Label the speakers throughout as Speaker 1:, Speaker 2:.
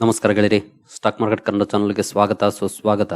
Speaker 1: ನಮಸ್ಕಾರ ಗೆಳೆಯರಿ. Stock market Kannada ಚಾನಲ್ಗೆ ಸ್ವಾಗತ, ಸುಸ್ವಾಗತ.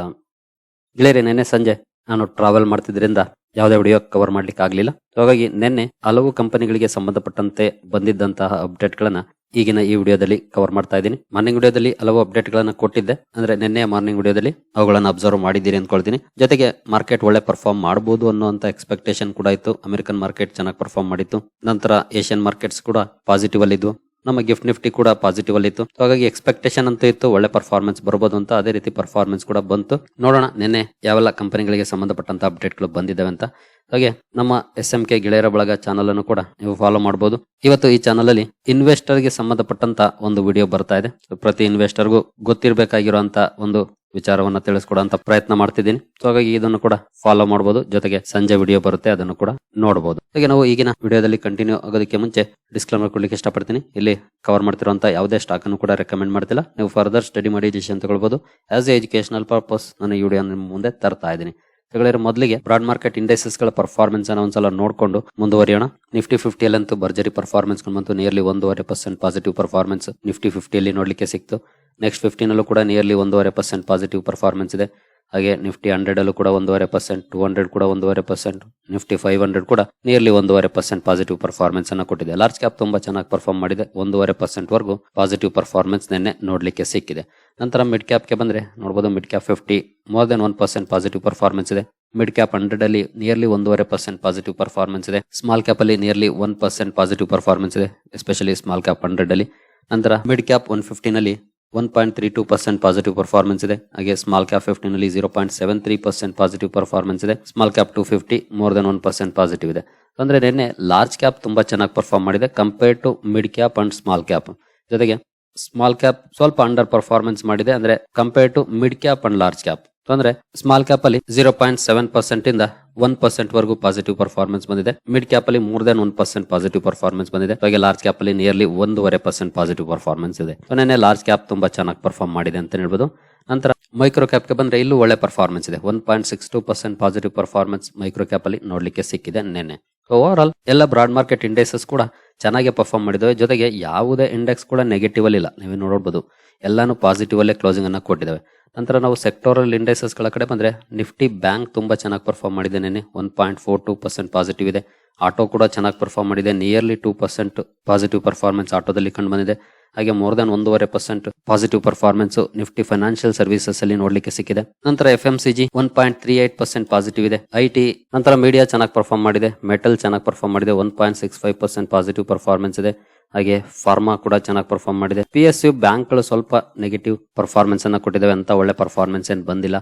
Speaker 1: ಗೆಳೆಯರಿ, ನಿನ್ನೆ ಸಂಜೆ ನಾನು ಟ್ರಾವೆಲ್ ಮಾಡ್ತಿದ್ರಿಂದ ಯಾವುದೇ ವಿಡಿಯೋ ಕವರ್ ಮಾಡ್ಲಿಕ್ಕೆ ಆಗಲಿಲ್ಲ. ಹಾಗಾಗಿ ನಿನ್ನೆ ಹಲವು ಕಂಪನಿಗಳಿಗೆ ಸಂಬಂಧಪಟ್ಟಂತೆ ಬಂದಿದ್ದಂತಹ ಅಪ್ಡೇಟ್ಗಳನ್ನ ಈಗಿನ ಈ ವಿಡಿಯೋದಲ್ಲಿ ಕವರ್ ಮಾಡ್ತಾ ಇದ್ದೀನಿ. ಮಾರ್ನಿಂಗ್ ವಿಡಿಯೋದಲ್ಲಿ ಹಲವು ಅಪ್ಡೇಟ್ ಗಳನ್ನ ಕೊಟ್ಟಿದ್ದೆ. ಅಂದ್ರೆ ನಿನ್ನೆ ಮಾರ್ನಿಂಗ್ ವಿಡಿಯೋದಲ್ಲಿ ಅವುಗಳನ್ನ ಅಬ್ಸರ್ವ್ ಮಾಡಿದ್ದೀರಿ ಅನ್ಕೊಳ್ತೀನಿ ಜೊತೆಗೆ ಮಾರ್ಕೆಟ್ ಒಳ್ಳೆ ಪರ್ಫಾರ್ಮ್ ಮಾಡಬಹುದು ಅನ್ನುವಂತ ಎಕ್ಸ್ಪೆಕ್ಟೇಷನ್ ಕೂಡ ಇತ್ತು. ಅಮೆರಿಕನ್ ಮಾರ್ಕೆಟ್ ಚೆನ್ನಾಗಿ ಪರ್ಫಾರ್ಮ್ ಮಾಡಿತ್ತು. ನಂತರ ಏಷ್ಯನ್ ಮಾರ್ಕೆಟ್ಸ್ ಕೂಡ ಪಾಸಿಟಿವ್ ಅಲ್ಲಿ ಇದ್ವು ನಮ್ಮ ಗಿಫ್ಟ್ ನಿಫ್ಟಿ ಕೂಡ ಪಾಸಿಟಿವ್ ಅಲ್ಲಿ ಇತ್ತು. ಹಾಗಾಗಿ ಎಕ್ಸ್ಪೆಕ್ಟೇಷನ್ ಅಂತ ಇತ್ತು, ಒಳ್ಳೆ ಪರ್ಫಾರ್ಮೆನ್ಸ್ ಬರ್ಬೋದು ಅಂತ, ಅದೇ ರೀತಿ ಪರ್ಫಾರ್ಮೆನ್ಸ್ ಕೂಡ ಬಂತು. ನೋಡೋಣ, ನಿನ್ನೆ ಯಾವೆಲ್ಲ ಕಂಪನಿಗಳಿಗೆ ಸಂಬಂಧಪಟ್ಟಂತ ಅಪ್ಡೇಟ್ಗಳು ಬಂದಿದ್ದಾವೆ ಅಂತ. ಹಾಗೆ, ನಮ್ಮ ಎಸ್ ಎಂ ಕೆ ಗೆಳೆಯರ ಬಳಗ ಚಾನಲ್ ಅನ್ನು ಕೂಡ ನೀವು ಫಾಲೋ ಮಾಡಬಹುದು ಇವತ್ತು ಈ ಚಾನಲ್ ಅಲ್ಲಿ ಇನ್ವೆಸ್ಟರ್ಗೆ ಸಂಬಂಧಪಟ್ಟಂತ ಒಂದು ವಿಡಿಯೋ ಬರ್ತಾ ಇದೆ. ಪ್ರತಿ ಇನ್ವೆಸ್ಟರ್ಗೂ ಗೊತ್ತಿರಬೇಕಾಗಿರುವಂತ ಒಂದು ವಿಚಾರವನ್ನ ತಿಳಿಸ್ಕೊಡಂತ ಪ್ರಯತ್ನ ಮಾಡ್ತಿದ್ದೀನಿ. ಸೊ ಹಾಗಾಗಿ ಇದನ್ನು ಕೂಡ ಫಾಲೋ ಮಾಡಬಹುದು ಜೊತೆಗೆ ಸಂಜೆ ವಿಡಿಯೋ ಬರುತ್ತೆ, ಅದನ್ನು ಕೂಡ ನೋಡಬಹುದು ಹಾಗೆ ನಾವು ಈಗಿನ ವಿಡಿಯೋದಲ್ಲಿ ಕಂಟಿನ್ಯೂ ಆಗೋದಕ್ಕೆ ಮುಂಚೆ ಡಿಸ್ಕ್ಲೇಮರ್ ಕೊಡ್ಲಿಕ್ಕೆ ಇಷ್ಟಪಡ್ತೀನಿ. ಇಲ್ಲಿ ಕವರ್ ಮಾಡ್ತಿರುವಂತ ಯಾವುದೇ ಸ್ಟಾಕ್ ಅನ್ನು ಕೂಡ ರೆಕಮೆಂಡ್ ಮಾಡ್ತಿಲ್ಲ. ನೀವು ಫರ್ದರ್ ಸ್ಟಡಿ ಮಾಡಿ ಡಿಸಿಷನ್ ತಗೊಳ್ಬಹುದು ಆಸ್ ಎ ಎಜುಕೇಶನಲ್ ಪರ್ಪಸ್ ನಾನು ಈ ವಿಡಿಯೋ ಮುಂದೆ ತರ್ತಾ ಇದ್ದೀನಿ. ತಗೊಳ್ಳಿರ ಮೊದಲಿಗೆ ಬ್ರಾಡ್ ಮಾರ್ಕೆಟ್ ಇಂಡೆಕ್ಸಸ್ಗಳ ಪರ್ಫಾರ್ಮೆನ್ಸ್ ಅನ್ನ ಒಂದ್ಸಲ ನೋಡ್ಕೊಂಡು ಮುಂದುವರಿಯೋಣ. ನಿಫ್ಟಿ ಫಿಫ್ಟಿಯಲ್ಲಂತೂ ಭರ್ಜರಿ ಪರ್ಫಾರ್ಮೆನ್ಸ್ ಬಂತು. ನಿಯರ್ಲಿ ಒಂದೂವರೆ ಪರ್ಸೆಂಟ್ ಪಾಸಿಟಿವ್ ಪರ್ಫಾರ್ಮೆನ್ಸ್ ನಿಫ್ಟಿ ಫಿಫ್ಟಿಯಲ್ಲಿ ನೋಡ್ಲಿಕ್ಕೆ ಸಿಕ್ತು. ನೆಕ್ಸ್ಟ್ ಫಿಫ್ಟೀನಲ್ಲೂ ಕೂಡ ನಿಯರ್ಲಿ ಒಂದೂವರೆ ಪರ್ಸೆಂಟ್ ಪಾಸಿಟಿವ್ ಪರ್ಫಾರ್ಮೆನ್ಸ್ ಇದೆ. ಹಾಗೆ ನಿಫ್ಟಿ ಹಂಡ್ರೆಡ್ ಅಲ್ಲೂ ಕೂಡ ಒಂದೂವರೆ ಪರ್ಸೆಂಟ್ ಟೂ ಹಂಡ್ರೆಡ್ ಕೂಡ ಒಂದೂವರೆ ಪರ್ಸೆಂಟ್ ನಿಫ್ಟಿ ಫೈವ್ ಹಂಡ್ರೆಡ್ ಕೂಡ ನಿಯರ್ಲಿ ಒಂದೂವರೆ ಪರ್ಸೆಂಟ್ ಪಾಸಿಟಿವ್ ಪರ್ಫಾರ್ಮೆನ್ಸ್ ಅನ್ನು ಕೊಟ್ಟಿದೆ. ಲಾರ್ಜ್ ಕ್ಯಾಪ್ ತುಂಬಾ ಚೆನ್ನಾಗಿ ಪರ್ಫಾರ್ಮ್ ಮಾಡಿದೆ. ಒಂದೂವರೆ ಪರ್ಸೆಂಟ್ ವರೆಗೂ ಪಾಸಿಟಿವ್ ಪರ್ಫಾರ್ಮೆನ್ಸ್ ನಿನ್ನೆ ನೋಡಲಿಕ್ಕೆ ಸಿಕ್ಕಿದೆ. ನಂತರ ಮಿಡ್ ಕ್ಯಾಪ್ಗೆ ಬಂದ್ರೆ ನೋಡಬಹುದು mid cap fifty more then one percent positive performance ಇದೆ. ಮಿಡ್ ಕ್ಯಾಪ್ ಹಂಡ್ರೆಡ್ ಅಲ್ಲಿ ನಿಯರ್ಲಿ ಒಂದೂವರೆ ಪರ್ಸೆಂಟ್ ಪಾಸಿಟಿವ್ ಪರ್ಫಾರ್ಮೆನ್ಸ್ ಇದೆ. ಸ್ಮಾಲ್ ಕ್ಯಾಪ್ ಅಲ್ಲಿ nearly one percent positive performance ಇದೆ ಎಸ್ಪೆಷಲಿ ಸ್ಮಾಲ್ ಕ್ಯಾಪ್ ಹಂಡ್ರೆಡ್ ಅಲ್ಲಿ. ನಂತರ mid cap one ಫಿಫ್ಟಿನಲ್ಲಿ one point three two percent positive performance ಇದೆ. ಹಾಗೆ ಸ್ಮಾಲ್ ಕ್ಯಾಪ್ ಫಿಫ್ಟಿನ್ ಅಲ್ಲಿ zero point seven three percent positive performance ಇದೆ. Small cap two fifty more than one percent positive ಇದೆ. ಅಂದ್ರೆ ನಿನ್ನೆ ಲಾರ್ಜ್ ಕ್ಯಾಪ್ ತುಂಬಾ ಚೆನ್ನಾಗಿ ಪರ್ಫಾರ್ಮ್ ಮಾಡಿದೆ compare to mid cap and small cap ಜೊತೆಗೆ ಸ್ಮಾಲ್ ಕ್ಯಾಪ್ ಸ್ವಲ್ಪ ಅಂಡರ್ ಪರ್ಫಾರ್ಮೆನ್ಸ್ ಮಾಡಿದೆ. ಅಂದ್ರೆ compare to mid cap and large cap ಅಂದ್ರೆ ಸ್ಮಾಲ್ ಕ್ಯಾಪ್ ಅಲ್ಲಿ ಜೀರೋ ಪಾಯಿಂಟ್ ಸೆವೆನ್ ಪರ್ಸೆಂಟ್ ಇಂದ ಒನ್ ಪರ್ಸೆಂಟ್ ವರೆಗೂ ಪಾಸಿಟಿವ್ ಪರ್ಫಾರ್ಮೆನ್ಸ್ ಬಂದಿದೆ. ಮಿಡ್ ಕ್ಯಾಪ್ ಅಲ್ಲಿ more than one percent positive performance ಬಂದಿದೆ. ಹಾಗೆ ಲಾರ್ಜ್ ಕ್ಯಾಪ್ ಅಲ್ಲಿ ನಿಯರ್ಲಿ ಒಂದೂವರೆ ಪರ್ಸೆಂಟ್ ಪಾಸಿಟಿವ್ ಪರ್ಫಾರ್ಮೆನ್ಸ್ ಇದೆ. ನೆನ್ನೆ ಲಾರ್ಜ್ ಕ್ಯಾಪ್ ತುಂಬಾ ಚೆನ್ನಾಗಿ ಪರ್ಫಾರ್ಮ್ ಮಾಡಿದೆ ಅಂತ ಹೇಳ್ಬೋದು. ನಂತರ ಮೈಕ್ರೋ ಕ್ಯಾಪ್ಗೆ ಬಂದ್ರೆ ಇಲ್ಲೂ ಒಳ್ಳೆ ಪರ್ಫಾರ್ಮೆನ್ಸ್ ಇದೆ. One point six two percent positive performance micro cap ಅಲ್ಲಿ ನೋಡ್ಲಿಕ್ಕೆ ಸಿಕ್ಕಿದೆ ನಿನ್ನೆ. ಓವರ್ ಆಲ್ ಎಲ್ಲ ಬ್ರಾಡ್ ಮಾರ್ಕೆಟ್ ಇಂಡೆಕ್ಸಸ್ ಕೂಡ ಚೆನ್ನಾಗಿ ಪರ್ಫಾರ್ಮ್ ಮಾಡಿದಾವೆ. ಜೊತೆಗೆ ಯಾವುದೇ ಇಂಡೆಕ್ಸ್ ಕೂಡ ನೆಗೆಟಿವ್ ಅಲ್ಲಿ ಇಲ್ಲ. ನೀವೇ ನೋಡಬಹುದು ಎಲ್ಲಾನು ಪಾಸಿಟಿವ್ ಅಲ್ಲೇ ಕ್ಲೋಸಿಂಗ್ ಅನ್ನ ಕೊಟ್ಟಿದ್ದಾವೆ ನಂತರ ನಾವು ಸೆಕ್ಟೋರಲ್ ಇಂಡೆಕ್ಸಸ್ಗಳ ಕಡೆ ಬಂದರೆ ನಿಫ್ಟಿ ಬ್ಯಾಂಕ್ ತುಂಬ ಚೆನ್ನಾಗಿ ಪರ್ಫಾರ್ಮ್ ಮಾಡಿದೆ ನೆನೆ one point four two percent positive ಇದೆ. ಆಟೋ ಕೂಡ ಚೆನ್ನಾಗಿ ಪರ್ಫಾರ್ಮ್ ಮಾಡಿದೆ. Nearly two percent positive performance ಆಟೋದಲ್ಲಿ ಕಂಡು ಬಂದಿದೆ. ಹಾಗೆ ಮೋರ್ ದನ್ ಒಂದೂವರೆ percent positive performance Nifty financial services ಅಲ್ಲಿ ನೋಡ್ಲಿಕ್ಕೆ ಸಿಕ್ಕಿದೆ. ನಂತರ F M C G one point three eight percent positive ಇದೆ. ಐ ಟಿ ನಂತರ ಮೀಡಿಯಾ ಚೆನ್ನಾಗಿ ಪರ್ಫಾರ್ಮ್ ಮಾಡಿದೆ. ಮೆಟಲ್ ಚೆನ್ನಾಗಿ ಪರ್ಫಾರ್ಮ್ ಮಾಡಿದೆ. One point six five percent positive performance ಇದೆ. ಹಾಗೆ ಫಾರ್ಮಾ ಕೂಡ ಚೆನ್ನಾಗಿ ಪರ್ಫಾರ್ಮ್ ಮಾಡಿದೆ. ಪಿ ಎಸ್ ಯು ಬ್ಯಾಂಕ್ಗಳು ಸ್ವಲ್ಪ ನೆಗೆಟಿವ್ ಪರ್ಫಾರ್ಮೆನ್ಸ್ ಅನ್ನ ಕೊಟ್ಟಿದ್ದಾವೆ ಅಂತ ಒಳ್ಳೆ ಪರ್ಫಾರ್ಮೆನ್ಸ್ ಏನು ಬಂದಿಲ್ಲ.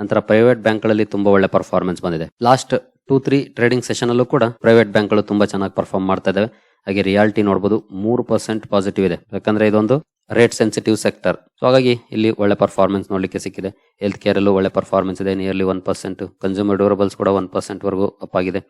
Speaker 1: ನಂತರ ಪ್ರೈವೇಟ್ ಬ್ಯಾಂಕ್ಗಳಲ್ಲಿ ತುಂಬಾ ಒಳ್ಳೆ ಪರ್ಫಾರ್ಮೆನ್ಸ್ ಬಂದಿದೆ. Last two three trading session ಅಲ್ಲೂ ಕೂಡ ಪ್ರೈವೇಟ್ ಬ್ಯಾಂಕ್ಗಳು ತುಂಬಾ ಚೆನ್ನಾಗಿ ಪರ್ಫಾರ್ಮ್ ಮಾಡ್ತಾ ಇದಾವೆ. ಹಾಗೆ ರಿಯಾಲಿಟಿ ನೋಡಬಹುದು ಮೂರು ಪರ್ಸೆಂಟ್ ಪಾಸಿಟಿವ್ ಇದೆ. ಯಾಕಂದ್ರೆ ಇದೊಂದು ರೇಟ್ ಸೆನ್ಸಿಟಿವ್ ಸೆಕ್ಟರ್ ಸೊ ಹಾಗಾಗಿ ಇಲ್ಲಿ ಒಳ್ಳೆ ಪರ್ಫಾರ್ಮೆನ್ಸ್ ನೋಡ್ಲಿಕ್ಕೆ ಸಿಕ್ಕಿದೆ. ಹೆಲ್ತ್ ಕೇರ್ ಅಲ್ಲೂ ಒಳ್ಳೆ ಪರ್ಫಾರ್ಮೆನ್ಸ್ ಇದೆ. Nearly one percent consumer durables ಕೂಡ ಒನ್ ಪರ್ಸೆಂಟ್ ವರೆಗೂ ಅಪ್ ಆಗಿದೆ.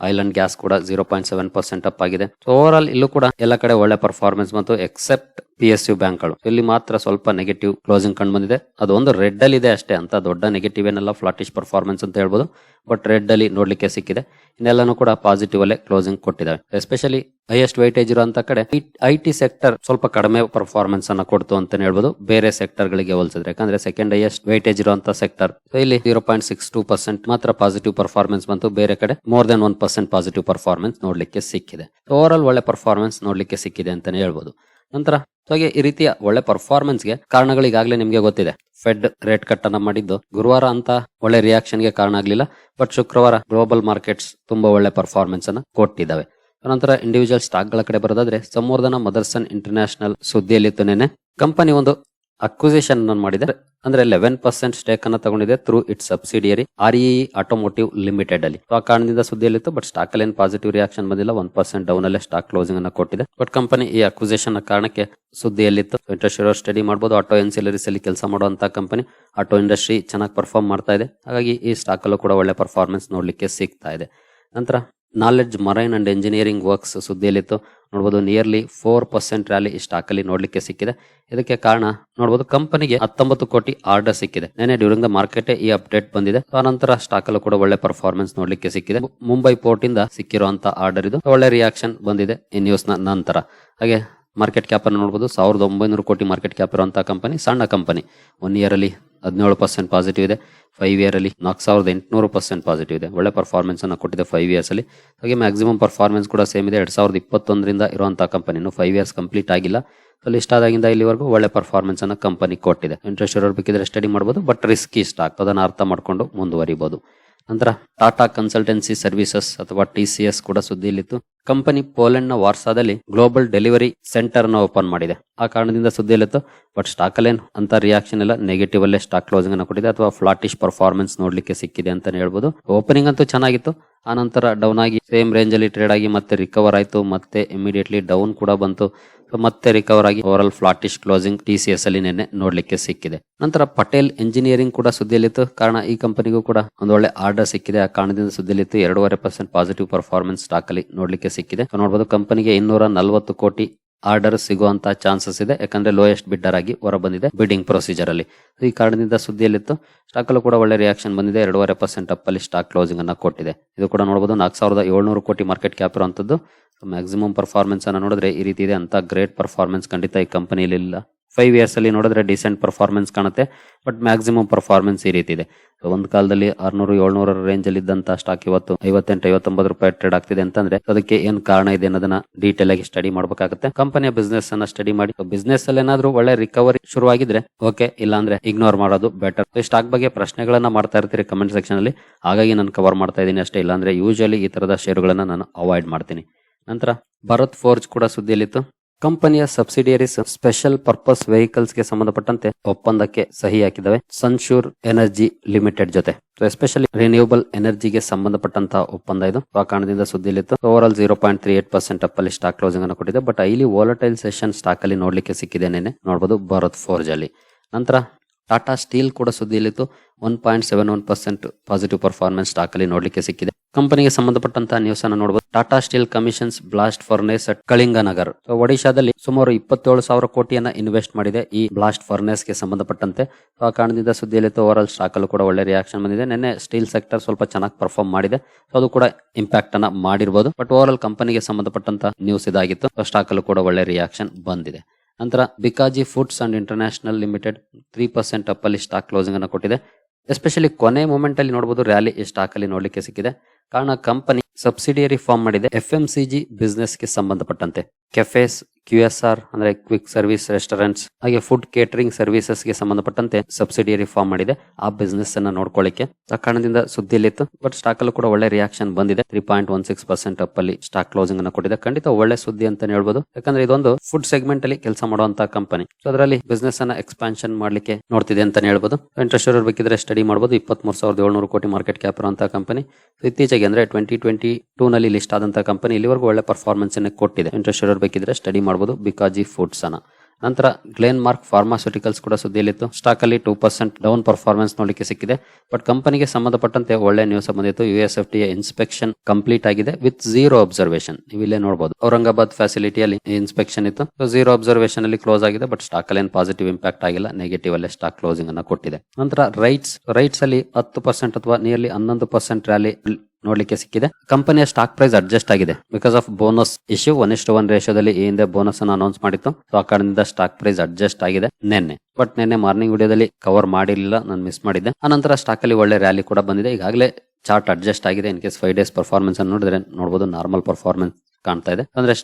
Speaker 1: ಆಯಿಲ್ ಗ್ಯಾಸ್ ಕೂಡ zero point seven percent up ಆಗಿದೆ. ಓವರ್ ಆಲ್ ಇಲ್ಲೂ ಕೂಡ ಎಲ್ಲ ಕಡೆ ಒಳ್ಳೆ ಪರ್ಫಾರ್ಮೆನ್ಸ್ ಮತ್ತು ಎಕ್ಸೆಪ್ಟ್ ಪಿ ಎಸ್ ಯು ಬ್ಯಾಂಕ್ಗಳು. ಇಲ್ಲಿ ಮಾತ್ರ ಸ್ವಲ್ಪ ನೆಗೆಟಿವ್ ಕ್ಲೋಸಿಂಗ್ ಕಂಡು ಬಂದಿದೆ. ಅದು ಒಂದು ರೆಡ್ ಅಲ್ಲಿ ಇದೆ ಅಷ್ಟೇ ಅಂತ ದೊಡ್ಡ ನೆಗೆಟಿವ್ ಏನೆಲ್ಲ ಫ್ಲಾಟಿಶ್ ಪರ್ಫಾರ್ಮೆನ್ಸ್ ಅಂತ ಹೇಳ್ಬೋದು. ಬಟ್ ರೆಡ್ ಅಲ್ಲಿ ನೋಡ್ಲಿಕ್ಕೆ ಸಿಕ್ಕಿದೆ. ಇನ್ನೆಲ್ಲನೂ ಕೂಡ ಪಾಸಿಟಿವ್ ಅಲ್ಲೇ ಕ್ಲೋಸಿಂಗ್ ಕೊಟ್ಟಿದ್ದಾರೆ ಎಸ್ಪೆಷಲಿ ಹೈಯೆಸ್ಟ್ ವೈಟೇಜ್ ಇರುವಂತ ಕಡೆ ಐ ಟಿ ಸೆಕ್ಟರ್ ಸ್ವಲ್ಪ ಕಡಿಮೆ ಪರ್ಫಾರ್ಮೆನ್ಸ್ ಅನ್ನ ಕೊಡ್ತು ಅಂತ ಹೇಳ್ಬೋದು. ಬೇರೆ ಸೆಕ್ಟರ್ ಗಳಿಗೆ ಹೋಲಿಸಿದ್ರೆ. ಯಾಕಂದ್ರೆ ಸೆಕೆಂಡ್ ಹೈಯೆಸ್ಟ್ ವೈಟೇಜ್ ಇರುವಂತ ಸೆಕ್ಟರ್ ಇಲ್ಲಿ zero point six two percent ಮಾತ್ರ ಪಾಸಿಟಿವ್ ಪರ್ಫಾರ್ಮೆನ್ಸ್ ಬಂತು. ಬೇರೆ ಕಡೆ more then one percent positive performance ನೋಡ್ಲಿಕ್ಕೆ ಸಿಕ್ಕಿದೆ. ಓವರ್ ಆಲ್ ಒಳ್ಳೆ ಪರ್ಫಾರ್ಮೆನ್ಸ್ ನೋಡ್ಲಿಕ್ಕೆ ಸಿಕ್ಕಿದೆ ಅಂತಾನೆ ಹೇಳ್ಬೋದು. ನಂತರ ಹಾಗೆ ಈ ರೀತಿಯ ಒಳ್ಳೆ ಪರ್ಫಾರ್ಮೆನ್ಸ್ಗೆ ಕಾರಣಗಳು ಈಗಾಗಲೇ ನಿಮಗೆ ಗೊತ್ತಿದೆ. ಫೆಡ್ ರೇಟ್ ಕಟ್ ಅನ್ನ ಮಾಡಿದ್ದು ಗುರುವಾರ ಅಂತ ಒಳ್ಳೆ ರಿಯಾಕ್ಷನ್ಗೆ ಕಾರಣ ಆಗಲಿಲ್ಲ ಬಟ್ ಶುಕ್ರವಾರ ಗ್ಲೋಬಲ್ ಮಾರ್ಕೆಟ್ಸ್ ತುಂಬಾ ಒಳ್ಳೆ ಪರ್ಫಾರ್ಮೆನ್ಸ್ ಅನ್ನ ಕೊಟ್ಟಿದ್ದಾವೆ. ನಂತರ ಇಂಡಿವಿಜುವಲ್ ಸ್ಟಾಕ್ಗಳ ಕಡೆ ಬರೋದಾದ್ರೆ, ಸಂವರ್ಧನ ಮದರ್ಸನ್ ಇಂಟರ್ನ್ಯಾಷನಲ್ ಸುದ್ದಿಯಲ್ಲಿತ್ತು ನೆನೆ ಕಂಪನಿ ಒಂದು ಅಕ್ವಿಸಿಷನ್ ಅನ್ನು ಮಾಡಿದೆ. ಅಂದ್ರೆ ಲೆವೆನ್ ಪರ್ಸೆಂಟ್ ಸ್ಟೇಕ್ ಅನ್ನ ತಗೊಂಡಿದೆ through it subsidiary R E automotive limited ಅಲ್ಲಿ. ಆ ಕಾರಣದಿಂದ ಸುದ್ದಿಯಲ್ಲಿತ್ತು ಬಟ್ ಸ್ಟಾಕ್ ಅಲ್ಲಿ ಪಾಸಿಟಿವ್ ರಿಯಾಕ್ಷನ್ ಬಂದಿಲ್ಲ. ಒನ್ ಪರ್ಸೆಂಟ್ ಡೌನ್ ಅಲ್ಲೇ ಸ್ಟಾಕ್ ಕ್ಲೋಸಿಂಗ್ ಅನ್ನ ಕೊಟ್ಟಿದೆ. ಬಟ್ ಕಂಪನಿ ಈ ಅಕ್ವಿಸಿಷನ್ ಕಾರಣಕ್ಕೆ ಸುದ್ದಿಯಲ್ಲಿತ್ತು. ಇಂಟ್ರೆಸ್ಟ್ ಇರೋ ಸ್ಟಡಿ ಮಾಡಬಹುದು ಆಟೋ ಎನ್ಸಿಲರೀಸ್ ಅಲ್ಲಿ ಕೆಲಸ ಮಾಡುವಂತಹ ಕಂಪನಿ ಆಟೋ ಇಂಡಸ್ಟ್ರಿ ಚೆನ್ನಾಗಿ ಪರ್ಫಾರ್ಮ್ ಮಾಡ್ತಾ ಇದೆ. ಹಾಗಾಗಿ ಈ ಸ್ಟಾಕ್ ಅಲ್ಲೂ ಕೂಡ ಒಳ್ಳೆ ಪರ್ಫಾರ್ಮೆನ್ಸ್ ನೋಡ್ಲಿಕ್ಕೆ ಸಿಗ್ತಾ ಇದೆ. ನಂತರ knowledge marine and engineering works ಸುದ್ದಿಯಲ್ಲಿತ್ತು. ನೋಡಬಹುದು ನಿಯರ್ಲಿ ಫೋರ್ ಪರ್ಸೆಂಟ್ ರ್ಯಾಲಿ ಈ ಸ್ಟಾಕ್ ಅಲ್ಲಿ ನೋಡ್ಲಿಕ್ಕೆ ಸಿಕ್ಕಿದೆ. ಇದಕ್ಕೆ ಕಾರಣ ನೋಡಬಹುದು ಕಂಪನಿಗೆ ಹತ್ತೊಂಬತ್ತು ಕೋಟಿ ಆರ್ಡರ್ ಸಿಕ್ಕಿದೆ. ನೆನೆ ಡ್ಯೂರಿಂಗ್ ದ ಮಾರ್ಕೆಟ್ ಈ ಅಪ್ಡೇಟ್ ಬಂದಿದೆ. ಆನಂತರ ನಂತರ ಸ್ಟಾಕ್ ಅಲ್ಲೂ ಕೂಡ ಒಳ್ಳೆ ಪರ್ಫಾರ್ಮೆನ್ಸ್ ನೋಡ್ಲಿಕ್ಕೆ ಸಿಕ್ಕಿದೆ. ಮುಂಬೈ ಪೋರ್ಟ್ ಇಂದ ಸಿಕ್ಕಿರುವಂತಹ ಆರ್ಡರ್ ಇದು. ಒಳ್ಳೆ ರಿಯಾಕ್ಷನ್ ಬಂದಿದೆ ಈ ನ್ಯೂಸ್ನ ನಂತರ. ಹಾಗೆ ಮಾರ್ಕೆಟ್ ಕ್ಯಾಪ್ ಅನ್ನು ನೋಡಬಹುದು ಸಾವಿರದ ಒಂಬೈನೂರು ಕೋಟಿ ಮಾರ್ಕೆಟ್ ಕ್ಯಾಪ್ ಇರುವಂತಹ ಕಂಪನಿ ಸಣ್ಣ ಕಂಪನಿ ಒನ್ ಇಯರ್ ಅಲ್ಲಿ ಹದಿನೇಳು ಪರ್ಸೆಂಟ್ ಪಾಸಿಟಿವ್ ಇದೆ. ಫೈವ್ ಇಯರ್ ಅಲ್ಲಿ ನಾಲ್ಕು ಸಾವಿರದ ಎಂಟುನೂರು ಪರ್ಸೆಂಟ್ ಪಾಸಿಟಿವ್ ಇದೆ. ಒಳ್ಳೆ ಪರ್ಫಾರ್ಮೆನ್ಸ್ ಅನ್ನು ಕೊಟ್ಟಿದೆ ಫೈವ್ ಇಯರ್ಸ್ ಅಲ್ಲಿ. ಹಾಗೆ ಮ್ಯಾಕ್ಸಿಮಮ್ ಪರ್ಫಾರ್ಮೆನ್ಸ್ ಕೂಡ ಸೇಮ್ ಇದೆ. ಎರಡು ಸಾವಿರದ ಇಪ್ಪತ್ತೊಂದರಿಂದ ಕಂಪನಿ ಇನ್ನು ಫೈವ್ ಇಯರ್ಸ್ ಕಂಪ್ಲೀಟ್ ಆಗಿಲ್ಲ. ಲಿಸ್ಟ್ ಆದಾಗಿಂದ ಇಲ್ಲಿವರೆಗೂ ಒಳ್ಳೆ ಪರ್ಫಾರ್ಮೆನ್ಸ್ ಅನ್ನು ಕಂಪನಿ ಕೊಟ್ಟಿದೆ. ಇಂಟ್ರೆಸ್ಟ್ ಇರೋರು ಬೇಕಿದ್ರೆ ಸ್ಟಡಿ ಮಾಡಬಹುದು ಬಟ್ ರಿಸ್ಕಿ ಸ್ಟಾಕ್ ಅದನ್ನು ಅರ್ಥ ಮಾಡಿಕೊಂಡು ಮುಂದುವರಿಬಹುದು ನಂತರ ಟಾಟಾ ಕನ್ಸಲ್ಟೆನ್ಸಿ ಸರ್ವಿಸಸ್ ಅಥವಾ ಟಿ ಸಿ ಎಸ್ ಕೂಡ ಸುದ್ದಿಯಲ್ಲಿತ್ತು. ಕಂಪನಿ ಪೋಲೆಂಡ್ನ ವಾರ್ಸಾದಲ್ಲಿ ಗ್ಲೋಬಲ್ ಡೆಲಿವರಿ ಸೆಂಟರ್ನ ಓಪನ್ ಮಾಡಿದೆ. ಆ ಕಾರಣದಿಂದ ಸುದ್ದಿಯಲ್ಲಿತ್ತು, ಬಟ್ ಸ್ಟಾಕ್ ಅಲ್ಲೇನು ಅಂತ ರಿಯಾಕ್ಷನ್ ಎಲ್ಲ ನೆಗೆಟಿವ್ ಅಲ್ಲೇ ಸ್ಟಾಕ್ ಕ್ಲೋಸಿಂಗ್ ಅನ್ನು ಕೊಟ್ಟಿದೆ ಅಥವಾ ಫ್ಲಾಟಿಶ್ ಪರ್ಫಾರ್ಮೆನ್ಸ್ ನೋಡ್ಲಿಕ್ಕೆ ಸಿಕ್ಕಿದೆ ಅಂತಾನೆ ಹೇಳ್ಬೋದು. ಓಪನಿಂಗ್ ಅಂತೂ ಚೆನ್ನಾಗಿತ್ತು. ಆನಂತರ ನಂತರ ಡೌನ್ ಆಗಿ ಸೇಮ್ ರೇಂಜ್ ಅಲ್ಲಿ ಟ್ರೇಡ್ ಆಗಿ ಮತ್ತೆ ರಿಕವರ್ ಆಯ್ತು. ಮತ್ತೆ ಇಮಿಡಿಯೇಟ್ಲಿ ಡೌನ್ ಕೂಡ ಬಂತು. ಮತ್ತೆ ರಿಕವರ್ ಆಗಿ ಓವರ್ ಫ್ಲಾಟಿಶ್ ಕ್ಲೋಸಿಂಗ್ ಟಿಸಿಎಸ್ ಅಲ್ಲಿ ನಿನ್ನೆ ನೋಡ್ಲಿಕ್ಕೆ ಸಿಕ್ಕಿದೆ. ನಂತರ ಪಟೇಲ್ ಇಂಜಿನಿಯರಿಂಗ್ ಕೂಡ ಸುದ್ದಿಯಲ್ಲಿತ್ತು. ಕಾರಣ ಈ ಕಂಪನಿಗೂ ಕೂಡ ಒಂದು ಒಳ್ಳೆ ಆರ್ಡರ್ ಸಿಕ್ಕಿದೆ. ಆ ಕಾರಣದಿಂದ ಸುದ್ದಿಯಲ್ಲಿತ್ತು. ಎರಡೂವರೆ ಪರ್ಸೆಂಟ್ ಪಾಸಿಟಿವ್ ಪರ್ಫಾರ್ಮೆನ್ಸ್ ಸ್ಟಾಕ್ ಅಲ್ಲಿ ನೋಡ್ಲಿಕ್ಕೆ ಸಿಕ್ಕಿದೆ. ನೋಡಬಹುದು ಕಂಪನಿಗೆ ಇನ್ನೂರ ನಲವತ್ತು ಕೋಟಿ ಆರ್ಡರ್ ಸಿಗುವಂತಹ ಚಾನ್ಸಸ್ ಇದೆ. ಯಾಕಂದ್ರೆ ಲೋಯೆಸ್ಟ್ ಬಿಡ್ಡರ್ ಆಗಿ ಹೊರ ಬಂದಿದೆ ಬಿಡಿಂಗ್ ಪ್ರೊಸೀಜರ್ ಅಲ್ಲಿ ಈ ಕಾರಣದಿಂದ ಸುದ್ದಿಯಲ್ಲಿತ್ತು. ಸ್ಟಾಕ್ ಅಲ್ಲೂ ಕೂಡ ಒಳ್ಳೆ ರಿಯಾಕ್ಷನ್ ಬಂದಿದೆ. ಎರಡೂವರೆ ಪರ್ಸೆಂಟ್ ಅಪ್ ಅಲ್ಲಿ ಸ್ಟಾಕ್ ಕ್ಲೋಸಿಂಗ್ ಅನ್ನ ಕೊಟ್ಟಿದೆ. ಇದು ಕೂಡ ನೋಡಬಹುದು ನಾಲ್ಕು ಸಾವಿರದ ಏಳ್ನೂರು ಕೋಟಿ ಮಾರ್ಕೆಟ್ ಕ್ಯಾಪ್ ಇರುವಂತದ್ದು. ಮ್ಯಾಕ್ಸಿಮಮ್ ಪರ್ಫಾರ್ಮೆನ್ಸ್ ಅನ್ನ ನೋಡಿದ್ರೆ ಈ ರೀತಿ ಇದೆ ಅಂತ ಗ್ರೇಟ್ ಪರ್ಫಾರ್ಮೆನ್ಸ್ ಖಂಡಿತ ಈ ಕಂಪನಿಯಲ್ಲಿ ಇಲ್ಲ. ಫೈವ್ ಇಯರ್ಸ್ ಅಲ್ಲಿ ನೋಡಿದ್ರೆ ಡಿಸೆಂಟ್ ಪರ್ಫಾರ್ಮೆನ್ಸ್ ಕಾಣುತ್ತೆ. ಬಟ್ ಮ್ಯಾಕ್ಸಿಮಮ್ ಪರ್ಫಾರ್ಮೆನ್ಸ್ ಈ ರೀತಿ ಇದೆ. ಒಂದು ಕಾಲದಲ್ಲಿ ಆರ್ನೂರು, ಏಳ್ನೂರ ರೇಂಜ್ ಅಲ್ಲಿ ಇದ್ದಂತ ಸ್ಟಾಕ್ ಇವತ್ತು ಐವತ್ತೆಂಟು, ಐವತ್ತೊಂಬತ್ತು ರೂಪಾಯಿ ಟ್ರೇಡ್ ಆಗ್ತಿದೆ ಅಂತಂದ್ರೆ ಅದಕ್ಕೆ ಏನ್ ಕಾರಣ ಇದೆ ಅನ್ನೋದನ್ನ ಡೀಟೇಲ್ ಆಗಿ ಸ್ಟಡಿ ಮಾಡಬೇಕಾಗುತ್ತೆ. ಕಂಪನಿಯ ಬಿಸ್ನೆಸ್ ಅನ್ನ ಸ್ಟಡಿ ಮಾಡಿ. ಬಿಸ್ನೆಸ್ ಅಲ್ಲಿ ಏನಾದ್ರೂ ಒಳ್ಳೆ ರಿಕವರಿ ಶುರುವಾಗಿದ್ರೆ ಓಕೆ ಇಲ್ಲ ಅಂದ್ರೆ ಇಗ್ನೋರ್ ಮಾಡೋದು ಬೆಟರ್ ಸ್ಟಾಕ್ ಬಗ್ಗೆ ಪ್ರಶ್ನೆಗಳನ್ನ ಮಾಡ್ತಾ ಇರ್ತೀರಿ ಕಮೆಂಟ್ ಸೆಕ್ಷನ್ ಅಲ್ಲಿ. ಹಾಗಾಗಿ ನಾನು ಕವರ್ ಮಾಡ್ತಾ ಇದ್ದೀನಿ ಅಷ್ಟೇ. ಇಲ್ಲಾಂದ್ರೆ ಯೂಶಲಿ ಈ ತರದ ಶೇರುಗಳನ್ನ ನಾನು ಅವಾಯ್ಡ್ ಮಾಡ್ತೀನಿ. ನಂತರ ಭರತ್ ಫೋರ್ಜ್ ಕೂಡ ಸುದ್ದಿಯಲ್ಲಿತ್ತು. ಕಂಪನಿಯ ಸಬ್ಸಿಡಿಯರೀಸ್ ಸ್ಪೆಷಲ್ ಪರ್ಪಸ್ ವೆಹಿಕಲ್ಸ್ಗೆ ಸಂಬಂಧಪಟ್ಟಂತೆ ಒಪ್ಪಂದಕ್ಕೆ ಸಹಿ ಹಾಕಿದವೆ ಸನ್ಶೂರ್ ಎನರ್ಜಿ ಲಿಮಿಟೆಡ್ ಜೊತೆ. ಎಸ್ಪೆಷಲಿ ರಿನ್ಯೂಬಲ್ ಎನರ್ಜಿಗೆ ಸಂಬಂಧಪಟ್ಟಂತಹ ಒಪ್ಪಂದ ಇದು. ಆ ಕಾರಣದಿಂದ ಸುದ್ದಿಲಿತ್ತು over all zero point three eight percent up ಅಲ್ಲಿ ಸ್ಟಾಕ್ ಕ್ಲೋಸಿಂಗ್ ಅನ್ನು ಕೊಟ್ಟಿದೆ. ಬಟ್ ಇಲ್ಲಿ ವಾಲಟೈಲ್ ಸೆಷನ್ ಸ್ಟಾಕ್ ಅಲ್ಲಿ ನೋಡ್ಲಿಕ್ಕೆ ಸಿಕ್ಕಿದೆ ನೋಡಬಹುದು ಭಾರತ್ ಫೋರ್ಜ್ ಅಲ್ಲಿ. ನಂತರ ಟಾಟಾ ಸ್ಟೀಲ್ ಕೂಡ ಸುದ್ದಿಯಲ್ಲಿತ್ತು. One point seven one percent positive performance stock ಅಲ್ಲಿ ನೋಡ್ಲಿಕ್ಕೆ ಸಿಕ್ಕಿದೆ. ಕಂಪನಿಗೆ ಸಂಬಂಧಪಟ್ಟಂತಹ ನ್ಯೂಸ್ ಅನ್ನು ನೋಡಬಹುದು Tata steel commissions blast furnace at Kalinganagar ಒಡಿಶಾದಲ್ಲಿ ಸುಮಾರು ಇಪ್ಪತ್ತೇಳು ಸಾವಿರ ಕೋಟಿಯನ್ನ ಇನ್ವೆಸ್ಟ್ ಮಾಡಿದೆ ಈ ಬ್ಲಾಸ್ಟ್ ಫರ್ನೇಸ್ಗೆ ಸಂಬಂಧಪಟ್ಟಂತೆ. ಆ ಕಾರಣದಿಂದ ಸುದ್ದಿಯಲ್ಲಿತ್ತು ಓವರ್ ಆಲ್ ಸ್ಟಾಕ್ ಅಲ್ಲೂ ಕೂಡ ಒಳ್ಳೆ ರಿಯಾಕ್ಷನ್ ಬಂದಿದೆ. ನಿನ್ನೆ ಸ್ಟೀಲ್ ಸೆಕ್ಟರ್ ಸ್ವಲ್ಪ ಚೆನ್ನಾಗಿ ಪರ್ಫಾರ್ಮ್ ಮಾಡಿದೆ. ಸೊ ಅದು ಕೂಡ ಇಂಪ್ಯಾಕ್ಟ್ ಅನ್ನ ಮಾಡಿರಬಹುದು ಬಟ್ ಓವರ್ ಆಲ್ ಕಂಪನಿಗೆ ಸಂಬಂಧಪಟ್ಟಂತ ನ್ಯೂಸ್ ಇದಾಗಿತ್ತು. ಸ್ಟಾಕ್ ಅಲ್ಲೂ ಕೂಡ ಒಳ್ಳೆ ರಿಯಾಕ್ಷನ್ ಬಂದಿದೆ. ನಂತರ Bikaji foods and international limited three percent up ಅಲ್ಲಿ ಸ್ಟಾಕ್ ಕ್ಲೋಸಿಂಗ್ ಅನ್ನು ಕೊಟ್ಟಿದೆ. ಎಸ್ಪೆಷಲಿ ಕೊನೆ ಮೂಮೆಂಟ್ ಅಲ್ಲಿ ನೋಡಬಹುದು ರ್ಯಾಲಿ ಈ ಸ್ಟಾಕ್ ಅಲ್ಲಿ ನೋಡ್ಲಿಕ್ಕೆ ಸಿಕ್ಕಿದೆ. ಕಾರಣ ಕಂಪನಿ ಸಬ್ಸಿಡಿಯರಿ ಫಾರ್ಮ್ ಮಾಡಿದೆ. ಎಫ್ ಎಂ ಸಿ ಜಿ ಬಿಸ್ನೆಸ್ಗೆ ಸಂಬಂಧಪಟ್ಟಂತೆ. ಕೆಫೆಸ್ ಕ್ಯೂ ಎಸ್ ಆರ್ ಅಂದ್ರೆ ಕ್ವಿಕ್ ಸರ್ವಿಸ್ ರೆಸ್ಟೋರೆಂಟ್ಸ್ ಹಾಗೆ ಫುಡ್ ಕೇಟರಿಂಗ್ ಸರ್ವಿಸಸ್ಗೆ ಸಂಬಂಧಪಟ್ಟಂತೆ ಸಬ್ಸಿಡಿಯರಿ ಫಾರ್ಮ್ ಮಾಡಿದೆ. ಆ ಬಿಸ್ನೆಸ್ ಅನ್ನ ನೋಡ್ಕೊಳ್ಳಿಕ್ಕೆ. ಆ ಕಾರಣದಿಂದ ಸುದ್ದಿಯಲ್ಲಿತ್ತು ಬಟ್ ಸ್ಟಾಕ್ ಅಲ್ಲೂ ಕೂಡ ಒಳ್ಳೆ ರಿಯಾಕ್ಷನ್ ಬಂದಿದೆ. Three point one six percent up ಅಲ್ಲಿ ಸ್ಟಾಕ್ ಕ್ಲೋಸಿಂಗ್ ಅನ್ನು ಕೊಟ್ಟಿದೆ. ಖಂಡಿತ ಒಳ್ಳೆ ಸುದ್ದಿ ಅಂತಾನೆ ಹೇಳ್ಬೋದು. ಯಾಕಂದ್ರೆ ಇದೊಂದು ಫುಡ್ ಸೆಗ್ಮೆಂಟ್ ಅಲ್ಲಿ ಕೆಲಸ ಮಾಡುವಂತಹ ಕಂಪನಿ ಸೊ ಅದರಲ್ಲಿ ಬಿಸ್ನೆಸ್ ಅನ್ನ ಎಕ್ಸ್ಪಾನ್ಷನ್ ಮಾಡ್ಲಿಕ್ಕೆ ನೋಡ್ತಿದೆ ಅಂತ ಹೇಳ್ಬೋದು. ಇಂಟ್ರೆಸ್ಟ್ ಇರೋರು ಬೇಕಿದ್ರೆ ಸ್ಟಡಿ ಮಾಡಬಹುದು ಇಪ್ಪತ್ತ್ ಮೂರು ಸಾವಿರದ ಏಳ್ನೂರು ಕೋಟಿ ಮಾರ್ಕೆಟ್ ಕ್ಯಾಪ್ ಇರುವಂತಹ ಕಂಪನಿ ಇತ್ತೀಚೆಗೆ ಅಂದ್ರೆ ಟ್ವೆಂಟಿ ಟ್ವೆಂಟಿ ಟೂ ನಲ್ಲಿ ಲಿಸ್ಟ್ ಆದಂತಹ ಕಂಪನಿ ಇಲ್ಲಿವರೆಗೂ ಒಳ್ಳೆ ಪರ್ಫಾರ್ಮೆನ್ಸ್ ಕೊಟ್ಟಿದೆ. ಇಂಟ್ರೆಸ್ಟ್ ಇರೋರು ಬೇಕಿದ್ರೆ ಸ್ಟಡಿ ಮಾಡಬಹುದು ಬಿಕಾಜಿ ಫುಡ್ಸ್ ಅನ್ನ. ನಂತರ ಗ್ಲೇನ್ ಮಾರ್ಕ್ ಫಾರ್ಮಾಸ್ಯೂಟಿಕಲ್ಸ್ ಕೂಡ ಸುದ್ದಿಯಲ್ಲಿತ್ತು. ಸ್ಟಾಕ್ ಅಲ್ಲಿ ಟೂ ಪರ್ಸೆಂಟ್ ಡೌನ್ ಪರ್ಫಾರ್ಮೆನ್ಸ್ ನೋಡಲಿಕ್ಕೆ ಸಿಕ್ಕಿದೆ. ಬಟ್ ಕಂಪನಿಗೆ ಸಂಬಂಧಪಟ್ಟಂತೆ ಒಳ್ಳೆ ನ್ಯೂಸ್ ಬಂದಿತ್ತು. U S F D inspection complete ಆಗಿದೆ ವಿತ್ ಝೀರೋ ಅಬ್ಸರ್ವೇಷನ್ ನೀವು ನೋಡಬಹುದು ಔರಂಗಾಬಾದ್ ಫೆಸಿಲಿಟಿಯಲ್ಲಿ ಇನ್ಸ್ಪೆಕ್ಷನ್ ಇತ್ತು. ಝೀರೋ ಅಬ್ಸರ್ವೇಷನ್ ಅಲ್ಲಿ ಕ್ಲೋಸ್ ಆಗಿದೆ ಬಟ್ ಸ್ಟಾಕ್ ಅಲ್ಲಿ ಪಾಸಿಟಿವ್ ಇಂಪ್ಯಾಕ್ಟ್ ಆಗಿಲ್ಲ. ನೆಗೆಟಿವ್ ಅಲ್ಲೇ ಸ್ಟಾಕ್ ಕ್ಲೋಸಿಂಗ್ ಅನ್ನ ಕೊಟ್ಟಿದೆ. ನಂತರ ರೈಟ್ಸ್ ರೈಟ್ಸ್ ಅಲ್ಲಿ ಹತ್ತು ಪರ್ಸೆಂಟ್ ಅಥವಾ ನಿಯರ್ಲಿ ಹನ್ನೊಂದು ಪರ್ಸೆಂಟ್ ರ್ಯಾಲಿ ನೋಡ್ಲಿಕ್ಕೆ ಸಿಕ್ಕಿದೆ. ಕಂಪನಿಯ ಸ್ಟಾಕ್ ಪ್ರೈಸ್ ಅಡ್ಜಸ್ಟ್ ಆಗಿದೆ. Because of bonus issue one ಇಷ್ಟು ಒನ್ ರೇಷಿಯೋದಲ್ಲಿ ಈ ಹಿಂದೆ ಬೋನಸ್ ಅನ್ನು ಅನೌನ್ಸ್ ಮಾಡಿತ್ತು. ಸೊ ಆ ಕಾರಣದಿಂದ ಸ್ಟಾಕ್ ಪ್ರೈಸ್ ಅಡ್ಜಸ್ಟ್ ಆಗಿದೆ ನಿನ್ನೆ. ಬಟ್ ನಿನ್ನೆ ಮಾರ್ನಿಂಗ್ ವಿಡಿಯೋದಲ್ಲಿ ಕವರ್ ಮಾಡಿರಲಿಲ್ಲ, ನಾನು ಮಿಸ್ ಮಾಡಿದ್ದೆ. ಆನಂತರ ಸ್ಟಾಕ್ ಅಲ್ಲಿ ಒಳ್ಳೆ ರ್ಯಾಲಿ ಕೂಡ ಬಂದಿದೆ. ಈಗಾಗಲೇ ಚಾರ್ಟ್ ಅಡ್ಜಸ್ಟ್ ಆಗಿದೆ. In case five days performance ಅನ್ನು ನೋಡಿದ್ರೆ ನೋಡಬಹುದು ನಾರ್ಮಲ್ ಪರ್ಫಾರ್ಮೆನ್ಸ್ ಕಾಣ್ತಾ ಇದೆ. ಅಂದ್ರೆ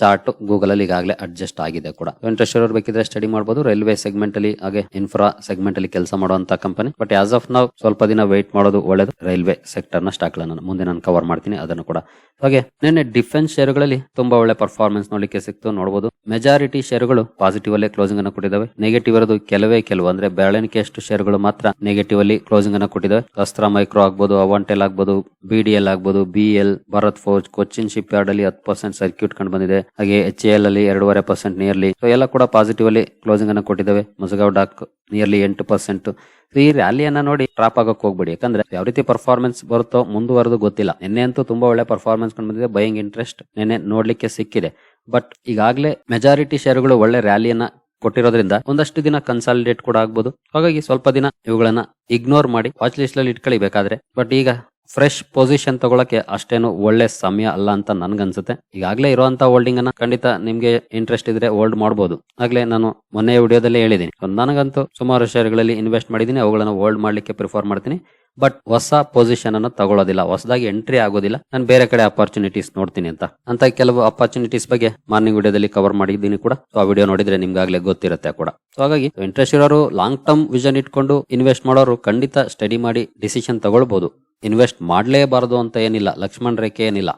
Speaker 1: ಚಾರ್ಟ್ ಗೂಗಲ್ ಅಲ್ಲಿ ಈಗಾಗಲೇ ಅಡ್ಜಸ್ಟ್ ಆಗಿದೆ ಕೂಡ. ವೆಂಕಟೇಶ್ವರ ಇರೋರು ಬೇಕಿದ್ರೆ ಸ್ಟಡಿ ಮಾಡಬಹುದು ರೈಲ್ವೆ ಸೆಗ್ಮೆಂಟ್ ಅಲ್ಲಿ, ಹಾಗೆ ಇನ್ಫ್ರಾ ಸೆಗ್ಮೆಂಟ್ ಅಲ್ಲಿ ಕೆಲಸ ಮಾಡುವಂತ ಕಂಪನಿ ಬಟ್ ಆಸ್ ಆಫ್ ನಾವು ಸ್ವಲ್ಪ ದಿನ ವೇಟ್ ಮಾಡೋದು ಒಳ್ಳೇದು. ರೈಲ್ವೆ ಸೆಕ್ಟರ್ನ ಸ್ಟಾಕ್ ಮುಂದೆ ನಾನು ಕವರ್ ಮಾಡ್ತೀನಿ. ಅದನ್ನು ಕೂಡ ಹಾಗೆ ನಿನ್ನೆ ಡಿಫೆನ್ಸ್ ಶೇರುಗಳಲ್ಲಿ ತುಂಬಾ ಒಳ್ಳೆ ಪರ್ಫಾರ್ಮೆನ್ಸ್ ನೋಡ್ಲಿಕ್ಕೆ ಸಿಕ್ತು. ನೋಡಬಹುದು ಮೆಜಾರಿಟಿ ಶೇರುಗಳು ಪಾಸಿಟಿವ್ ಅಲ್ಲೇ ಕ್ಲೋಸಿಂಗ್ ಅನ್ನು ಕೊಟ್ಟಿದ್ದಾವೆ. ನೆಗೆಟಿವ್ ಇರೋದು ಕೆಲವೇ ಕೆಲವು. ಅಂದ್ರೆ ಬೆಳವಣಿಗೆ ಅಷ್ಟು ಶೇರುಗಳು ಮಾತ್ರ ನೆಗೆಟಿವ್ ಅಲ್ಲಿ ಕ್ಲೋಸಿಂಗ್ ಅನ್ನು ಕೊಟ್ಟಿದ್ದಾವೆ. ಅಸ್ತ್ರ ಮೈಕ್ರೋ ಆಗ್ಬಹುದು ಅವಾಂಟೆಲ್ ಆಗ್ಬೋದು ಬಿಡಿಎಲ್ ಆಗ್ಬೋದು BL Bharat forge Cochin shipyard ಅಲ್ಲಿ ಹತ್ತು ಪರ್ಸೆಂಟ್ ಸರ್ಕ್ಯೂಟ್ ಕಂಡು ಬಂದಿದೆ. ಹಾಗೆ ಎಚ್ ಎಲ್ ಅಲ್ಲಿ ಎರಡೂವರೆ ಪರ್ಸೆಂಟ್ ನಿಯರ್ಲಿ ಎಲ್ಲ ಕೂಡ ಪಾಸಿಟಿವ್ ಅಲ್ಲಿ ಕ್ಲೋಸಿಂಗ್ ಅನ್ನು ಕೊಟ್ಟಿದ್ದಾವೆ. ಮುಸಗಾವ್ ಡಾಕ್ ನಿಯರ್ಲಿ ಎಂಟು ಪರ್ಸೆಂಟ್ ಈ ರ್ಯಾಲಿಯನ್ನ ನೋಡಿ ಟ್ರಾಪ್ ಆಗಕ್ ಹೋಗ್ಬೇಡಿ. ಯಾಕಂದ್ರೆ ಯಾವ ರೀತಿ ಪರ್ಫಾರ್ಮೆನ್ಸ್ ಬರುತ್ತೋ ಮುಂದುವರೆದು ಗೊತ್ತಿಲ್ಲ. ನಿನ್ನೆ ಅಂತೂ ತುಂಬಾ ಒಳ್ಳೆ ಪರ್ಫಾರ್ಮೆನ್ಸ್ ಕಂಡು ಬಂದಿದೆ ಬೈಯಿಂಗ್ ಇಂಟ್ರೆಸ್ಟ್ ನಿನ್ನೆ ನೋಡ್ಲಿಕ್ಕೆ ಸಿಕ್ಕಿದೆ. ಬಟ್ ಈಗಾಗಲೇ ಮೆಜಾರಿಟಿ ಶೇರುಗಳು ಒಳ್ಳೆ ರ್ಯಾಲಿಯನ್ನ ಕೊಟ್ಟಿರೋದ್ರಿಂದ ಒಂದಷ್ಟು ದಿನ ಕನ್ಸಾಲಿಡೇಟ್ ಕೂಡ ಆಗ್ಬೋದು. ಹಾಗಾಗಿ ಸ್ವಲ್ಪ ದಿನ ಇವುಗಳನ್ನ ಇಗ್ನೋರ್ ಮಾಡಿ ವಾಚ್ ಲಿಸ್ಟ್ ಅಲ್ಲಿ ಇಟ್ಕೊಳ್ಳಿ ಬೇಕಾದ್ರೆ ಬಟ್ ಈಗ ಫ್ರೆಶ್ ಪೊಸಿಷನ್ ತಗೊಳಕ್ಕೆ ಅಷ್ಟೇನು ಒಳ್ಳೆ ಸಮಯ ಅಲ್ಲ ಅಂತ ನನ್ಗನ್ಸುತ್ತೆ. ಈಗಾಗಲೇ ಇರುವಂತ ಹೋಲ್ಡಿಂಗ್ ಅನ್ನ ಖಂಡಿತ ನಿಮ್ಗೆ ಇಂಟ್ರೆಸ್ಟ್ ಇದ್ರೆ ಹೋಲ್ಡ್ ಮಾಡಬಹುದು ಆಗ್ಲೇ ನಾನು ಮೊನ್ನೆ ವಿಡಿಯೋದಲ್ಲೇ ಹೇಳಿದ್ದೀನಿ ನನಗಂತೂ ಸುಮಾರು ಶೇರ್ಗಳಲ್ಲಿ ಇನ್ವೆಸ್ಟ್ ಮಾಡಿದ್ದೀನಿ ಅವುಗಳನ್ನು ಹೋಲ್ಡ್ ಮಾಡ್ಲಿಕ್ಕೆ ಪ್ರಿಫರ್ ಮಾಡ್ತೀನಿ. ಬಟ್ ಹೊಸ ಪೊಸಿಷನ್ ಅನ್ನು ತಗೊಳ್ಳೋದಿಲ್ಲ ಹೊಸದಾಗಿ ಎಂಟ್ರಿ ಆಗೋದಿಲ್ಲ. ನಾನು ಬೇರೆ ಕಡೆ ಅಪರ್ಚುನಿಟೀಸ್ ನೋಡ್ತೀನಿ ಅಂತ. ಅಂತ ಕೆಲವು ಅಪರ್ಚುನಿಟೀಸ್ ಬಗ್ಗೆ ಮಾರ್ನಿಂಗ್ ವಿಡಿಯೋದಲ್ಲಿ ಕವರ್ ಮಾಡಿದ್ದೀನಿ ಕೂಡ. ಸೊ ಆ ವಿಡಿಯೋ ನೋಡಿದ್ರೆ ನಿಮ್ಗಾಗ್ಲೇ ಗೊತ್ತಿರುತ್ತೆ ಕೂಡ. ಸೊ ಹಾಗಾಗಿ ಇಂಟ್ರೆಸ್ಟ್ ಇರೋರು ಲಾಂಗ್ ಟರ್ಮ್ ವಿಷನ್ ಇಟ್ಕೊಂಡು ಇನ್ವೆಸ್ಟ್ ಮಾಡೋರು ಖಂಡಿತ ಸ್ಟಡಿ ಮಾಡಿ ಡಿಸಿಷನ್ ತಗೊಳ್ಬಹುದು ಇನ್ವೆಸ್ಟ್ ಮಾಡಲೇಬಾರದು ಅಂತ ಏನಿಲ್ಲ, ಲಕ್ಷ್ಮಣ್ ರೇಖೆ ಏನಿಲ್ಲ.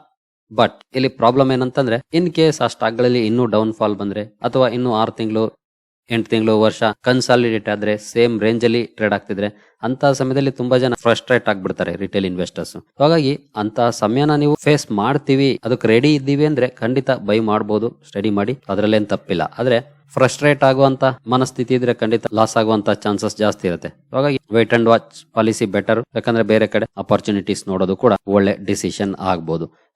Speaker 1: ಬಟ್ ಇಲ್ಲಿ ಪ್ರಾಬ್ಲಮ್ ಏನಂತಂದ್ರೆ ಇನ್ ಕೇಸ್ ಆ ಸ್ಟಾಕ್ಗಳಲ್ಲಿ ಇನ್ನೂ ಡೌನ್ ಫಾಲ್ ಬಂದ್ರೆ, ಅಥವಾ ಇನ್ನು ಆರು ತಿಂಗಳು ಎಂಟು ತಿಂಗಳು ವರ್ಷ ಕನ್ಸಾಲಿಡೇಟ್ ಆದ್ರೆ ಸೇಮ್ ರೇಂಜ್ ಅಲ್ಲಿ ಟ್ರೇಡ್ ಆಗ್ತಿದ್ರೆ ಅಂತ ಸಮಯದಲ್ಲಿ ತುಂಬಾ ಜನ ಫ್ರಸ್ಟ್ರೇಟ್ ಆಗ್ಬಿಡ್ತಾರೆ ರಿಟೇಲ್ ಇನ್ವೆಸ್ಟರ್ಸ್. ಹಾಗಾಗಿ ಅಂತ ಸಮಯನ ನೀವು ಫೇಸ್ ಮಾಡ್ತೀವಿ, ಅದಕ್ಕೆ ರೆಡಿ ಇದ್ದೀವಿ ಅಂದ್ರೆ ಖಂಡಿತ ಬೈ ಮಾಡಬಹುದು ಸ್ಟಡಿ ಮಾಡಿ, ಅದರಲ್ಲೇನು ತಪ್ಪಿಲ್ಲ. ಆದ್ರೆ ಫ್ರಸ್ಟ್ರೇಟ್ ಆಗುವಂತ ಮನಸ್ಥಿತಿ ಇದ್ರೆ ಖಂಡಿತ ಲಾಸ್ ಆಗುವಂತ ಚಾನ್ಸಸ್ ಜಾಸ್ತಿ ಇರುತ್ತೆ. ಹಾಗಾಗಿ wait and watch policy better, ಯಾಕಂದ್ರೆ ಬೇರೆ ಕಡೆ ಅಪರ್ಚುನಿಟೀಸ್ ನೋಡೋದು ಕೂಡ ಒಳ್ಳೆ ಡಿಸಿಷನ್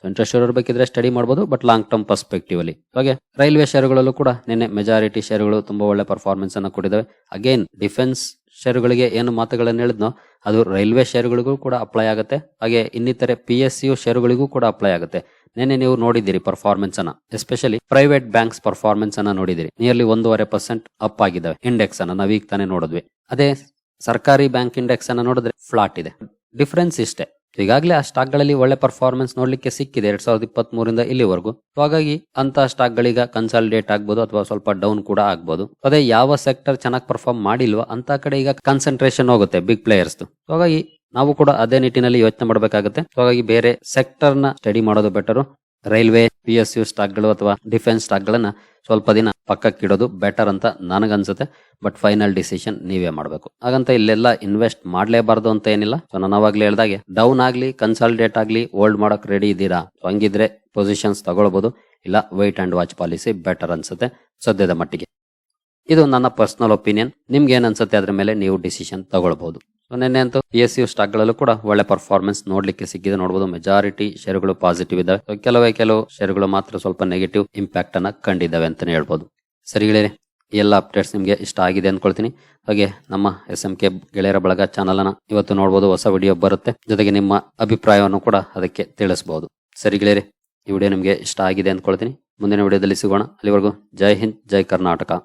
Speaker 1: ಆಗ್ಬೋದು ಇಂಟ್ರೆಸ್ಟ್ ಬೇಕಿದ್ರೆ ಸ್ಟಡಿ ಮಾಡಬಹುದು ಬಟ್ ಲಾಂಗ್ ಟರ್ಮ್ ಪರ್ಸ್ಪೆಕ್ಟಿವ್ ಅಲ್ಲಿ. ಹಾಗೆ ರೈಲ್ವೆ ಶೇರುಗಳಲ್ಲೂ ಕೂಡ ನಿನ್ನೆ ಮೆಜಾರಿಟಿ ಶೇರುಗಳು ತುಂಬಾ ಒಳ್ಳೆ ಪರ್ಫಾರ್ಮೆನ್ಸ್ ಅನ್ನ ಕೊಟ್ಟಿದ್ದಾವೆ ಅಗೇನ್ ಡಿಫೆನ್ಸ್ ಶೇರುಗಳಿಗೆ ಏನು ಮಾತುಗಳನ್ನು ಹೇಳಿದ್ನೋ, ಅದು ರೈಲ್ವೆ ಶೇರುಗಳಿಗೂ ಕೂಡ ಅಪ್ಲೈ ಆಗುತ್ತೆ. ಹಾಗೆ, ಇನ್ನಿತರೆ ಪಿ ಎಸ್ ಯು ಶೇರುಗಳಿಗೂ ಕೂಡ ಅಪ್ಲೈ ಆಗುತ್ತೆ. ನಿನ್ನೆ ನೀವು ನೋಡಿದ್ದೀರಿ ಪರ್ಫಾರ್ಮೆನ್ಸ್ ಅನ್ನ. ಎಸ್ಪೆಷಲಿ ಪ್ರೈವೇಟ್ ಬ್ಯಾಂಕ್ಸ್ ಪರ್ಫಾರ್ಮೆನ್ಸ್ ಅನ್ನ ನೋಡಿದಿರಿ ನಿಯರ್ಲಿ ಒಂದೂವರೆ ಪರ್ಸೆಂಟ್ ಅಪ್ ಆಗಿದ್ದಾವೆ. ಇಂಡೆಕ್ಸ್ ಅನ್ನ ನಾವೀಗ ತಾನೇ ನೋಡಿದ್ವಿ. ಅದೇ ಸರ್ಕಾರಿ ಬ್ಯಾಂಕ್ ಇಂಡೆಕ್ಸ್ ಅನ್ನ ನೋಡಿದ್ರೆ ಫ್ಲಾಟ್ ಇದೆ. ಡಿಫರೆನ್ಸ್ ಇಷ್ಟೇ. ಈಗಾಗಲೇ ಆ ಸ್ಟಾಕ್ಗಳಲ್ಲಿ ಒಳ್ಳೆ ಪರ್ಫಾರ್ಮೆನ್ಸ್ ನೋಡ್ಲಿಕ್ಕೆ ಸಿಕ್ಕಿದೆ. ಎರಡ್ ಸಾವಿರದ ಇಪ್ಪತ್ತ್ ಮೂರಿಂದ ಇಲ್ಲಿವರೆಗೂ ಹಾಗಾಗಿ ಅಂತ ಸ್ಟಾಕ್ ಗಳೀಗ ಕನ್ಸಾಲಿಡೇಟ್ ಆಗ್ಬೋದು ಅಥವಾ ಸ್ವಲ್ಪ ಡೌನ್ ಕೂಡ ಆಗ್ಬೋದು. ಅದೇ ಯಾವ ಸೆಕ್ಟರ್ ಚೆನ್ನಾಗಿ ಪರ್ಫಾರ್ಮ್ ಮಾಡಿಲ್ವಾ ಅಂತ ಕಡೆ ಈಗ ಕನ್ಸಂಟ್ರೇಷನ್ ಹೋಗುತ್ತೆ ಬಿಗ್ ಪ್ಲೇಯರ್ಸ್ ಹಾಗಾಗಿ ನಾವು ಕೂಡ ಅದೇ ನಿಟ್ಟಿನಲ್ಲಿ ಯೋಚನೆ ಮಾಡಬೇಕಾಗುತ್ತೆ. ಹಾಗಾಗಿ ಬೇರೆ ಸೆಕ್ಟರ್ನ ಸ್ಟಡಿ ಮಾಡೋದು better railway P S U ಸ್ಟಾಕ್ಗಳು ಅಥವಾ ಡಿಫೆನ್ಸ್ ಸ್ಟಾಕ್ಗಳನ್ನ ಸ್ವಲ್ಪ ದಿನ ಪಕ್ಕಕ್ಕಿಡೋದು ಬೆಟರ್ ಅಂತ ನನಗನ್ಸುತ್ತೆ. ಬಟ್ ಫೈನಲ್ ಡಿಸಿಷನ್ ನೀವೇ ಮಾಡಬೇಕು. ಹಾಗಂತ ಇಲ್ಲೆಲ್ಲ ಇನ್ವೆಸ್ಟ್ ಮಾಡಲೇಬಾರದು ಅಂತ ಏನಿಲ್ಲ. ಸೊ ನಾನು ಅವಾಗಲೇ ಹೇಳ್ದಾಗೆ ಡೌನ್ ಆಗಲಿ ಕನ್ಸಾಲಿಡೇಟ್ ಆಗಲಿ ಹೋಲ್ಡ್ ಮಾಡೋಕೆ ರೆಡಿ ಇದ್ದೀರಾ? ಸೊ ಹಂಗಿದ್ರೆ ಪೊಸಿಷನ್ಸ್ ತಗೊಳ್ಬೋದು. ಇಲ್ಲ wait and watch policy better ಅನ್ಸುತ್ತೆ ಸದ್ಯದ ಮಟ್ಟಿಗೆ. ಇದು ನನ್ನ ಪರ್ಸನಲ್ ಒಪಿನಿಯನ್ ನಿಮ್ಗೆ ಏನ್ ಅನ್ಸುತ್ತೆ ಅದ್ರ ಮೇಲೆ ನೀವು ಡಿಸಿಷನ್ ತಗೊಳ್ಬಹುದು ಸೊ ನಿನ್ನೆ ಅಂತೂ ಪಿ ಎಸ್ ಯು ಸ್ಟಾಕ್ ಗಳಲ್ಲೂ ಕೂಡ ಒಳ್ಳೆ ಪರ್ಫಾರ್ಮೆನ್ಸ್ ನೋಡ್ಲಿಕ್ಕೆ ಸಿಕ್ಕಿದೆ. ನೋಡಬಹುದು ಮೆಜಾರಿಟಿ ಶೇರುಗಳು ಪಾಸಿಟಿವ್ ಇದಾವೆ ಕೆಲವೇ ಕೆಲವು ಶೇರುಗಳು ಮಾತ್ರ ಸ್ವಲ್ಪ ನೆಗೆಟಿವ್ ಇಂಪ್ಯಾಕ್ಟ್ ಅನ್ನ ಕಂಡಿದ್ದಾವೆ ಅಂತಾನೆ ಹೇಳ್ಬೋದು. ಸರಿ ಗೆಳೆಯರೆ ಎಲ್ಲ ಅಪ್ಡೇಟ್ಸ್ ನಿಮಗೆ ಇಷ್ಟ ಆಗಿದೆ ಅಂದ್ಕೊಳ್ತೀನಿ ಹಾಗೆ ನಮ್ಮ ಎಸ್ ಎಂ ಕೆ ಗೆಳೆಯರ ಬಳಗ ಚಾನಲ್ ಅನ್ನ ಇವತ್ತು ನೋಡಬಹುದು ಹೊಸ ವಿಡಿಯೋ ಬರುತ್ತೆ. ಜೊತೆಗೆ ನಿಮ್ಮ ಅಭಿಪ್ರಾಯವನ್ನು ಕೂಡ ಅದಕ್ಕೆ ತಿಳಿಸಬಹುದು ಸರಿ ಗೆಳೆಯರೆ, ಈ ವಿಡಿಯೋ ನಿಮಗೆ ಇಷ್ಟ ಆಗಿದೆ ಅಂದ್ಕೊಳ್ತೀನಿ ಮುಂದಿನ ವಿಡಿಯೋದಲ್ಲಿ ಸಿಗೋಣ. ಅಲ್ಲಿವರೆಗೂ ಜೈ ಹಿಂದ್, ಜೈ ಕರ್ನಾಟಕ.